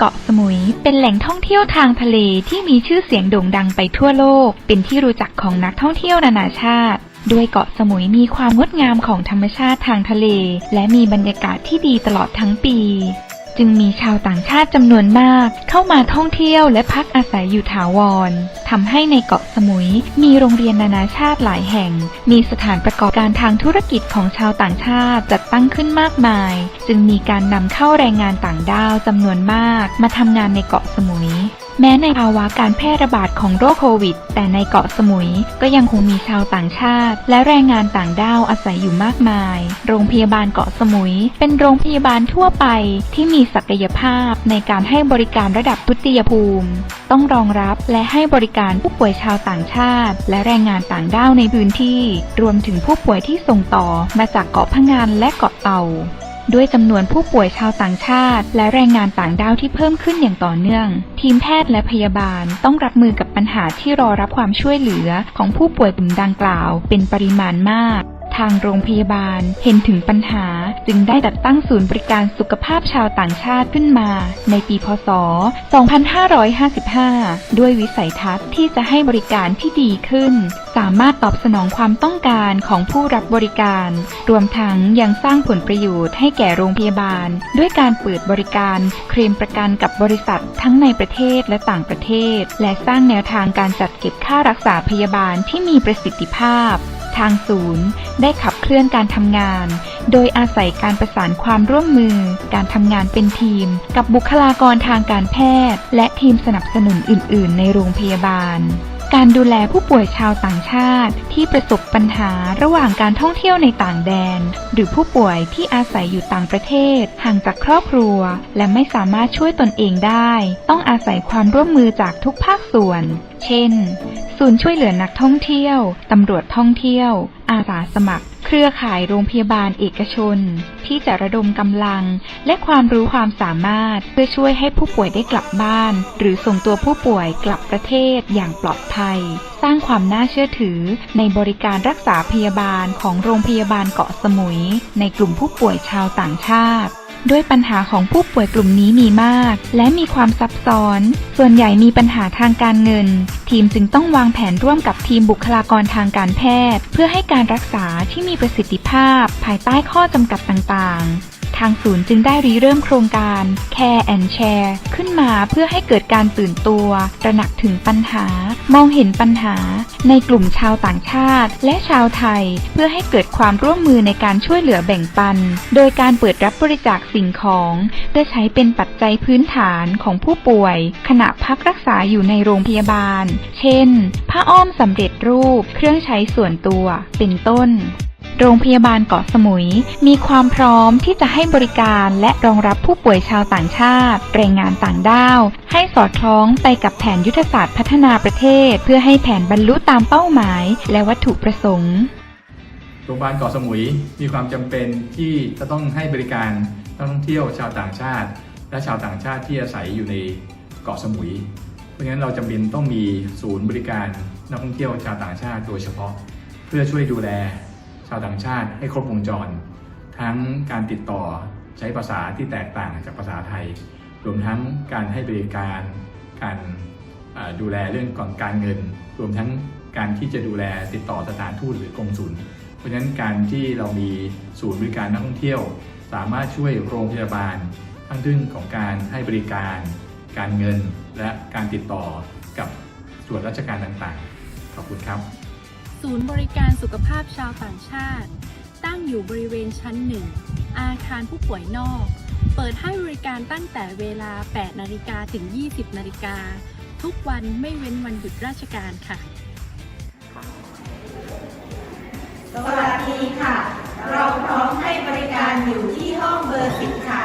เกาะสมุย เป็นแหล่งท่องเที่ยวทางทะเลที่มีชื่อเสียงโด่งดังไปทั่วโลก เป็นที่รู้จักของนักท่องเที่ยวนานาชาติด้วยเกาะสมุยมีความงดงามของธรรมชาติทางทะเล และมีบรรยากาศที่ดีตลอดทั้งปี จึงมีชาวต่างชาติจำนวนมาก เข้ามาท่องเที่ยวและพักอาศัยอยู่ถาวรทำให้ในเกาะสมุย มีโรงเรียนนานาชาติหลายแห่ง มีสถานประกอบการทางธุรกิจของชาวต่างชาติจัดตั้งขึ้นมากมาย จึงมีการนำเข้าแรงงานต่างด้าวจำนวนมาก มาทำงานในเกาะสมุย แม้ในภาวะการแพร่ระบาดของโรคโควิด แต่ในเกาะสมุยก็ยังคงมีชาวต่างชาติ และแรงงานต่างด้าวอาศัยอยู่มากมาย โรงพยาบาลเกาะสมุย เป็นโรงพยาบาลทั่วไปที่มีศักยภาพในการให้บริการระดับทุติยภูมิ ต้องรองรับและให้บริการผู้ป่วยชาวต่างชาติ และแรงงานต่างด้าวในพื้นที่ รวมถึงผู้ป่วยที่ส่งต่อมาจากเกาะพะงันและเกาะเต่า ด้วยจำนวนผู้ป่วยชาวต่างชาติ และแรงงานต่างด้าวที่เพิ่มขึ้นอย่างต่อเนื่อง ทีมแพทย์และพยาบาลต้องรับมือกับปัญหาที่รอรับความช่วยเหลือของผู้ป่วยกลุ่มดังกล่าว เป็นปริมาณมาก ทางโรงพยาบาล เห็นถึงปัญหาจึงได้จัดตั้งศูนย์บริการสุขภาพชาวต่างชาติขึ้นมา ในปีพศ 2555 ด้วยวิสัยทัศน์ที่จะให้บริการที่ดีขึ้น สามารถตอบสนองความต้องการของผู้รับบริการ รวมทั้งยังสร้างผลประโยชน์ให้แก่โรงพยาบาล ด้วยการเปิดบริการเคลมประกันกับบริษัททั้งในประเทศและต่างประเทศ และสร้างแนวทางการจัดเก็บค่ารักษาพยาบาลที่มีประสิทธิภาพ ทางศูนย์ ได้ขับเคลื่อนการทำงาน โดยอาศัยการประสานความร่วมมือ การทำงานเป็นทีม กับบุคลากรทางการแพทย์ และทีมสนับสนุนอื่น ๆ ในโรงพยาบาลการดูแลผู้ป่วยชาวต่างชาติที่ประสบปัญหาระหว่างการท่องเที่ยวในต่างแดน หรือผู้ป่วยที่อาศัยอยู่ต่างประเทศ ห่างจากครอบครัว และไม่สามารถช่วยตนเองได้ ต้องอาศัยความร่วมมือจากทุกภาคส่วน เช่น ศูนย์ช่วยเหลือนักท่องเที่ยว ตำรวจท่องเที่ยว อาสาสมัคร เครือข่ายโรงพยาบาลเอกชน ที่จะระดมกำลัง และความรู้ความสามารถ เพื่อช่วยให้ผู้ป่วยได้กลับบ้าน หรือส่งตัวผู้ป่วยกลับประเทศอย่างปลอดภัย สร้างความน่าเชื่อถือ ในบริการรักษาพยาบาลของโรงพยาบาลเกาะสมุย ในกลุ่มผู้ป่วยชาวต่างชาติ ด้วยปัญหาของผู้ป่วยกลุ่มนี้มีมาก และมีความซับซ้อน ส่วนใหญ่มีปัญหาทางการเงิน ทีมจึงต้องวางแผนร่วมกับทีมบุคลากรทางการแพทย์ เพื่อให้การรักษาที่มีประสิทธิภาพ ภายใต้ข้อจำกัดต่างๆ ทางศูนย์จึงได้ริเริ่มโครงการ Care and Share ขึ้นมาเพื่อให้เกิดการตื่นตัว ตระหนักถึงปัญหา มองเห็นปัญหา ในกลุ่มชาวต่างชาติ และชาวไทย เพื่อให้เกิดความร่วมมือในการช่วยเหลือแบ่งปัน โดยการเปิดรับบริจาคสิ่งของ เพื่อใช้เป็นปัจจัยพื้นฐานของผู้ป่วย ขณะพักรักษาอยู่ในโรงพยาบาล เช่น ผ้าอ้อมสำเร็จรูป เครื่องใช้ส่วนตัว เป็นต้น โรงพยาบาลเกาะสมุย มีความพร้อมที่จะให้บริการและรองรับผู้ป่วยชาวต่างชาติแรงงานต่างด้าว ให้สอดคล้องไปกับแผนยุทธศาสตร์พัฒนาประเทศ เพื่อให้แผนบรรลุตามเป้าหมาย และวัตถุประสงค์โรงพยาบาลเกาะสมุยมีความจำเป็นที่จะต้องให้บริการนักท่องเที่ยวชาวต่างชาติ และชาวต่างชาติที่อาศัยอยู่ในเกาะสมุย เพราะฉะนั้นเราจำเป็นต้องมีศูนย์บริการนักท่องเที่ยวชาวต่างชาติโดยเฉพาะ เพื่อช่วยดูแล ชาวต่างชาติให้ครบวงจร ทั้งการติดต่อใช้ภาษาที่แตกต่างจากภาษาไทย รวมทั้งการให้บริการการดูแลเรื่องก่อนการเงิน รวมทั้งการที่จะดูแลติดต่อสถานทูตหรือกงสุลเพราะฉะนั้นการที่เรามีศูนย์บริการนักท่องเที่ยว สามารถช่วยโรงพยาบาล ทั้งเรื่องของการให้บริการ การเงิน และการติดต่อกับส่วนราชการต่างๆ ขอบคุณครับ ศูนย์บริการสุขภาพชาวต่างชาติ ตั้งอยู่บริเวณชั้นหนึ่งอาคารผู้ป่วยนอก เปิดให้บริการตั้งแต่เวลา 8 นาฬิกาถึง 20 นาฬิกา ทุกวันไม่เว้นวันหยุดราชการค่ะ สวัสดีค่ะ เราพร้อมให้บริการอยู่ที่ห้องเบอร์10ค่ะ